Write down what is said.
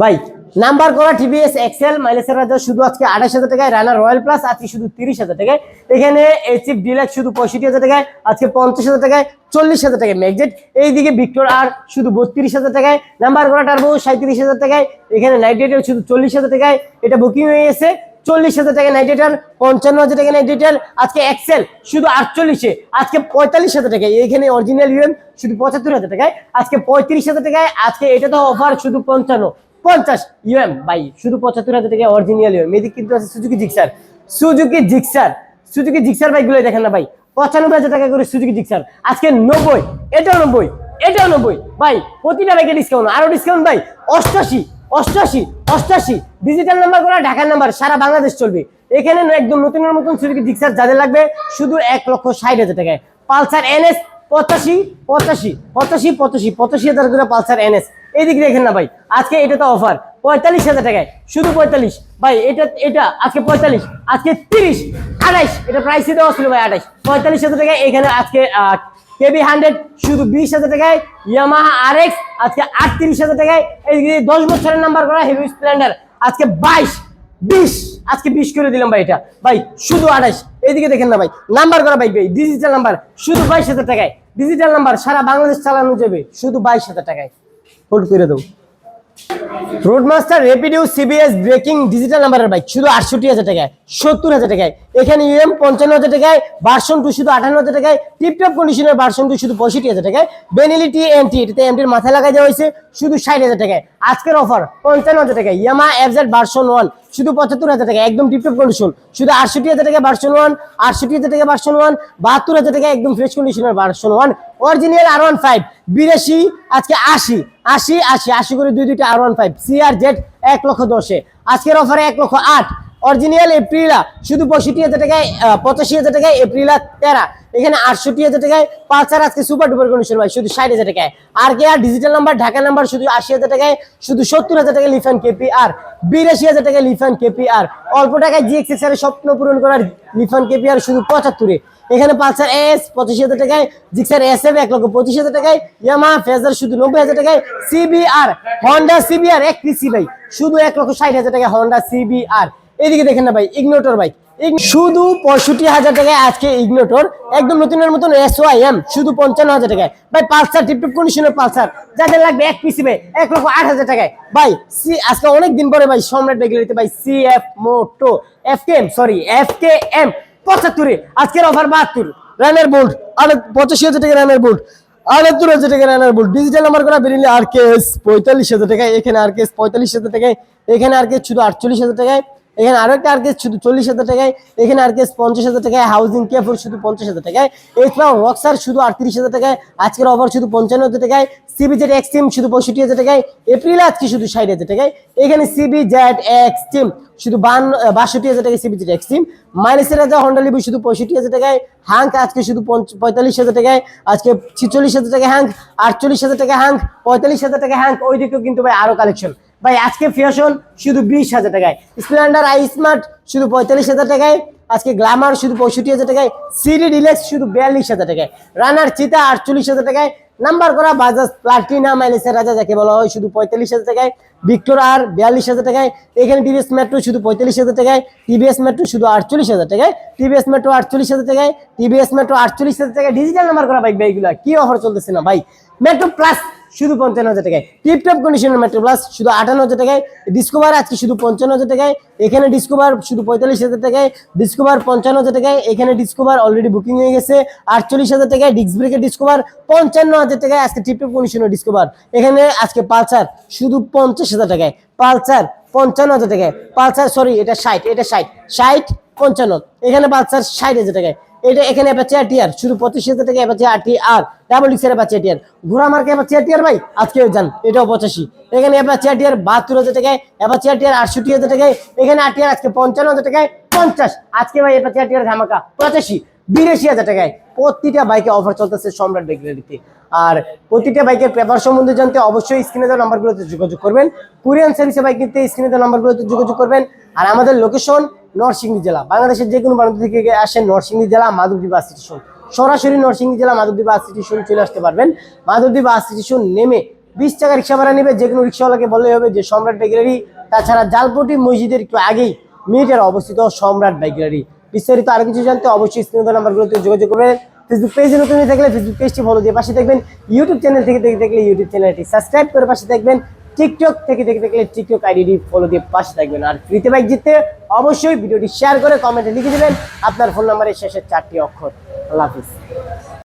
ভাই, নাম্বার করা TVS Excel মাইলেজের রাজা শুধু আজকে আঠাশ হাজার টাকায় রানার রয়্যাল প্লাস আজকে শুধু তিরিশ হাজার টাকায়। এখানে এইচিপ ডিলাক্স শুধু পঁয়ষট্টি হাজার টাকায়, আজকে পঞ্চাশ হাজার টাকায় চল্লিশ হাজার টাকায় ম্যাগজেট এইদিকে ভিক্টর আর শুধু বত্রিশ হাজার টাকায়, নাম্বার করা টার্বো সাঁত্রিশ হাজার টাকায়, এখানে নাইট রেটার শুধু চল্লিশ হাজার টাকায়, এটা বুকিং হয়ে গেছে, চল্লিশ হাজার টাকা নাইট রেটার পঞ্চান্ন হাজার টাকা নাইট রেটার আজকে এক্সেল শুধু আটচল্লিশে, আজকে পঁয়তাল্লিশ হাজার টাকায়, এখানে অরিজিনাল ইউএম শুধু পঁচাত্তর হাজার টাকায়, আজকে পঁয়ত্রিশ হাজার টাকায়, আজকে এটা তো অফার শুধু পঞ্চান্ন। পঞ্চাশ ইউএম, বাই, শুধু পঁচাত্তর হাজার টাকা অরিজিনাল ইউএম। এদিকে কিন্তু আছে Suzuki Gixxer Suzuki Gixxer Suzuki Gixxer বাইকগুলো দেখেন না ভাই। পঁচানব্বই হাজার টাকা করে সুজুকি জিক্সার আজকে নব্বই এটাও নব্বই এটাও নব্বই ভাই, প্রতিটা বাইকে ডিসকাউন্ট আরও ডিসকাউন্ট ভাই। অষ্টাশি অষ্টাশি অষ্টাশি। ডিজিটাল নাম্বার করা ঢাকার নাম্বার সারা বাংলাদেশ চলবে। এখানে একদম নতুনের মতন সুজুকি জিক্সার যাদের লাগবে, শুধু এক লক্ষ ষাট হাজার টাকায়। পালসার এনএস পঁচাশি পঁচাশি পঁচাশি পঁচাশি পঁচাশি হাজার করে পালসার এনএস। এইদিকে দেখেন না ভাই, আজকে এটা তো অফার পঁয়তাল্লিশ হাজার টাকায়, শুধু পঁয়তাল্লিশ। ভাই, এটা এটা আজকে পঁয়তাল্লিশ, আজকে তিরিশ, আঠাইশ, এটা প্রাইসে দেওয়া ছিল ভাই আঠাইশ। পঁয়তাল্লিশ হাজার টাকায় এখানে আজকে কেবি হান্ড্রেড শুধু বিশ হাজার টাকায় ইয়ামাহা আর এক্স আজকে আটত্রিশ হাজার টাকায়, এইদিকে দশ বছরের নাম্বার করা হেভি স্প্লেন্ডার আজকে বাইশ, বিশ, আজকে বিশ করে দিলাম ভাই এটা। ভাই, শুধু আঠাইশ এইদিকে দেখেন না ভাই নাম্বার করা বাইক ভাই ডিজিটাল নাম্বার শুধু বাইশ হাজার টাকায়। ডিজিটাল নাম্বার সারা বাংলাদেশ চালানো যাবে শুধু বাইশ হাজার টাকায়। হোল্ড করে দেবো রোডমাস্টার রেপিডিউ সিবিএস ব্রেকিং ডিজিটাল নাম্বারের বাইক শুধু আটষট্টি হাজার টাকায়, সত্তর হাজার টাকায়। এখানে ইউএম পঞ্চান্ন হাজার টাকায় ভার্সন টু শুধু আটান্ন হাজার টাকায় টিপটপ কন্ডিশনের ভার্সন টু শুধু পঁয়ষট্টি হাজার টাকায়। বেনিলিটি এমটি এটাতে এমটির মাথায় লাগাই দেওয়া হয়েছে, শুধু ষাট হাজার টাকায়। আজকের অফার পঞ্চান্ন হাজার টাকা ইয়ামা এফজেড ভার্সন ওয়ান শুধু পঁচাত্তর হাজার টাকা, একদম টিপটপ কন্ডিশন শুধু আটষট্টি হাজার টাকা ভার্সন ওয়ান আটষট্টি হাজার টাকা ভার্সন ওয়ান বাহাত্তর হাজার টাকা একদম ফ্রেশ কন্ডিশনের ভার্সন ওয়ান অরিজিনাল আর ওয়ান ফাইভ বিরাশি, আজকে আশি আশি আশি আশি করে দুই দুইটা আর ওয়ান ফাইভ সিআর জেড এক লক্ষ দশে। আজকের অফারে এক লক্ষ আট অরিজিনাল এপ্রিলা, শুধু পঁয়ষট্টি হাজার টাকায় পঁচাশি হাজার টাকায় এপ্রিলা তেরা, এখানে আটষট্টি হাজার টাকায় পালসার আজকে সুপার ডুপার কন্ডিশন ভাই, শুধু ষাট হাজার টাকায়। আর কে আর ডিজিটাল নাম্বার ঢাকা নাম্বার শুধু আশি হাজার টাকায়, শুধু সত্তর হাজার টাকায় লিফান কেপি আর বিরাশি হাজার টাকায় লিফান কেপি আর অল্প টাকায় জিএক্সএস এর স্বপ্ন পূরণ করার লিফান কেপি আর শুধু পঁচাত্তরে। এখানে পালসার এস, পঁচিশ হাজার টাকায়, জিক্সার এস এফ, এক লক্ষ পঁচিশ হাজার টাকায় ইয়ামা ফেজার শুধু নব্বই হাজার টাকায়, সিবিআর, হন্ডা সিবিআর, এক পিসি ভাই, শুধু এক লক্ষ ষাট হাজার টাকায় হন্ডা সিবিআর। এদিকে দেখেন না ভাই ইগনোটর ইগ- শুধু পঁয়ষট্টি হাজার টাকায় আজকে ইগনোটর একদম নতুনের মতন এস ওয়াই এম শুধু পঞ্চান্ন হাজার টাকায়। ভাই, পালসার, টিপটপ কন্ডিশনের পালসার, যাদের লাগবে এক পিসি ভাই এক লক্ষ আট হাজার টাকায়। ভাই সি আজকে অনেক দিন পরে ভাই, সম্রাট বেগুলিতে ভাই C F Moto F K M sorry F K M পঁচাত্তরে। আজকের অফার বাহাত্তর। রানের বোল্ট আর পঁচাশি হাজার টাকা রানের বোল্ট আটাত্তর হাজার টাকা রানার বোল্ট ডিজিটাল নাম্বার করা বেরিয়ে আর কেস পঁয়তাল্লিশ হাজার টাকায়, এখানে আর কেস পঁয়তাল্লিশ হাজার টাকায়, এখানে আর কেস শুধু আটচল্লিশ হাজার টাকায়। এখানে আরও একটা আর কেস শুধু চল্লিশ হাজার টাকায়, এখানে আর কেস পঞ্চাশ হাজার টাকায় হাউজিং কেয়ারফুল শুধু পঞ্চাশ হাজার টাকায়। এছাড়াও রক্সার শুধু আটত্রিশ হাজার টাকায়, আজকের অফার শুধু পঞ্চান্ন হাজার টাকায় সিবি জেড এক্সট্রিম শুধু পঁয়ষট্টি হাজার টাকায় এপ্রিল আজকে শুধু ষাট হাজার টাকায়। এখানে সিবি জেড এক্সট্রিম শুধু বান্ন বাষট্টি হাজার টাকায় সিবি জেড এক্সট্রিম মাইনাসের হাজার হন্ডা লিবু শুধু পঁয়ষট্টি হাজার টাকায় হ্যাঙ্ক আজকে শুধু পঁয়তাল্লিশ হাজার টাকায়, আজকে ছিচল্লিশ হাজার টাকা হ্যাঙ্ক আটচল্লিশ হাজার টাকা হ্যাঙ্ক পঁয়তাল্লিশ হাজার টাকা হ্যাঙ্ক ওই দিকেও কিন্তু ভাই আরও কালেকশন ভাই আজকে ফিয়াশন শুধু বিশ হাজার টাকায় স্প্লেন্ডার আই স্মার্ট শুধু পঁয়তাল্লিশ হাজার টাকায় আজকে গ্ল্যামার শুধু পঁয়ষট্টি হাজার টাকায় সিডি ডিলেক্স শুধু বিয়াল্লিশ হাজার টাকায় রানার চিতা আটচল্লিশ হাজার টাকায় নাম্বার করা বাজাজ প্লাটিনা মাইলেসের রাজা যাকে বলা হয় শুধু পঁয়তাল্লিশ হাজার টাকায় ভিক্টোর আর বিয়াল্লিশ হাজার টাকায় এখানে টিভিএস মেট্রো শুধু পঁয়তাল্লিশ হাজার টাকায় টিভিএস মেট্রো শুধু আটচল্লিশ হাজার টাকায় টিভিএস মেট্রো আটচল্লিশ হাজার টাকায় টিভিএস মেট্রো আটচল্লিশ হাজার টাকায় ডিজিটাল নাম্বার করা বাইক বাইকগুলো কি অফার চলতেছে না ভাই মেট্রো প্লাস শুধু পঞ্চান্ন হাজার টাকায়। টিপটপ কন্ডিশনের মেট্রো প্লাস শুধু আটান্ন হাজার টাকায়। ডিসকভার আজকে শুধু পঞ্চান্ন হাজার টাকায়। এখানে ডিসকভার শুধু পঁয়তাল্লিশ হাজার টাকায়। ডিসকভার পঞ্চান্ন হাজার টাকায়। এখানে ডিসকভার অলরেডি বুকিং হয়ে গেছে। আটচল্লিশ হাজার টাকায়। ডিস্ক ব্রেকের ডিসকভার পঞ্চান্ন হাজার টাকায় আজকে টিপটপ কন্ডিশনের ডিসকভার এখানে আজকে পালসার, শুধু পঞ্চাশ হাজার টাকায়। পালসার, পঞ্চান্ন হাজার টাকায়। পালসার সরি এটা ষাট এটা ষাট। ষাট, পঞ্চান্ন। এখানে পালসার ষাট হাজার টাকায়। এটা এখানে অ্যাপাচি আরটিআর শুধু পঁচিশ হাজার টাকা অ্যাপাচি আরটিআর ডাবল ডিক্সের অ্যাপাচি আরটিআর। ঘোড়া মার্কে অ্যাপাচি আরটিআর ভাই? আজকে যান, এটাও পঁচাশি। এখানে অ্যাপাচি আরটিআর বাহাত্তর হাজার টাকায়, অ্যাপাচি আরটিআর আটষট্টি হাজার টাকায়, এখানে আরটিআর আজকে পঞ্চান্ন হাজার টাকায়, পঞ্চাশ। আজকে ভাই অ্যাপাচি আরটিআর ধামাকা, পঁচাশি, বিরাশি হাজার টাকায়। প্রতিটা বাইকে অফার চলতেছে সম্রাট বেগরিতে আর প্রতিটা বাইকের পেপার সম্বন্ধে জানতে অবশ্যই স্ক্রিনে দেওয়া নাম্বারগুলোতে যোগাযোগ করবেন। কুরিয়ান সার্ভিসে বাইক কিনতে স্ক্রিনে দেওয়া নাম্বারগুলোতে যোগাযোগ করবেন। আর আমাদের লোকেশন নরসিংদী জেলা। বাংলাদেশের যে কোনো প্রান্ত থেকে আসেন নরসিংদী জেলা মাধবদী বাস স্টেশন। সরাসরি নরসিংদী জেলা মাধবদী বাস স্টেশন চলে আসতে পারবেন। মাধবদী বাস স্টেশন নেমে বিশ টাকা রিক্সা ভাড়া নেবে যে কোনো রিক্সাওয়ালাকে বললেই হবে যে সম্রাট বাইকারি তাছাড়া জালপটি মসজিদের একটু আগেই মিনিটের অবস্থিত সম্রাট বাইকারি বিস্তারিত আরও কিছু জানতে অবশ্যই স্ক্রিনে নাম্বারগুলোতে যোগাযোগ করবেন। ফেসবুক পেজে নতুন হয়ে থাকলে ফেসবুক পেজটি ফলো দিয়ে পাশে দেখবেন। ইউটিউব চ্যানেল থেকে দেখে থাকলে ইউটিউব চ্যানেলটি সাবস্ক্রাইব করে পাশে দেখবেন। টিকটক থেকে দেখে থাকলে টিকটক আইডিটি ফলো দিয়ে পাশে থাকবেন আর ফ্রিতে বাইক জিততে অবশ্যই ভিডিওটি শেয়ার করে কমেন্টে লিখে দেবেন। আপনার ফোন নাম্বারের শেষের চারটি অক্ষর। আল্লাহ হাফিজ।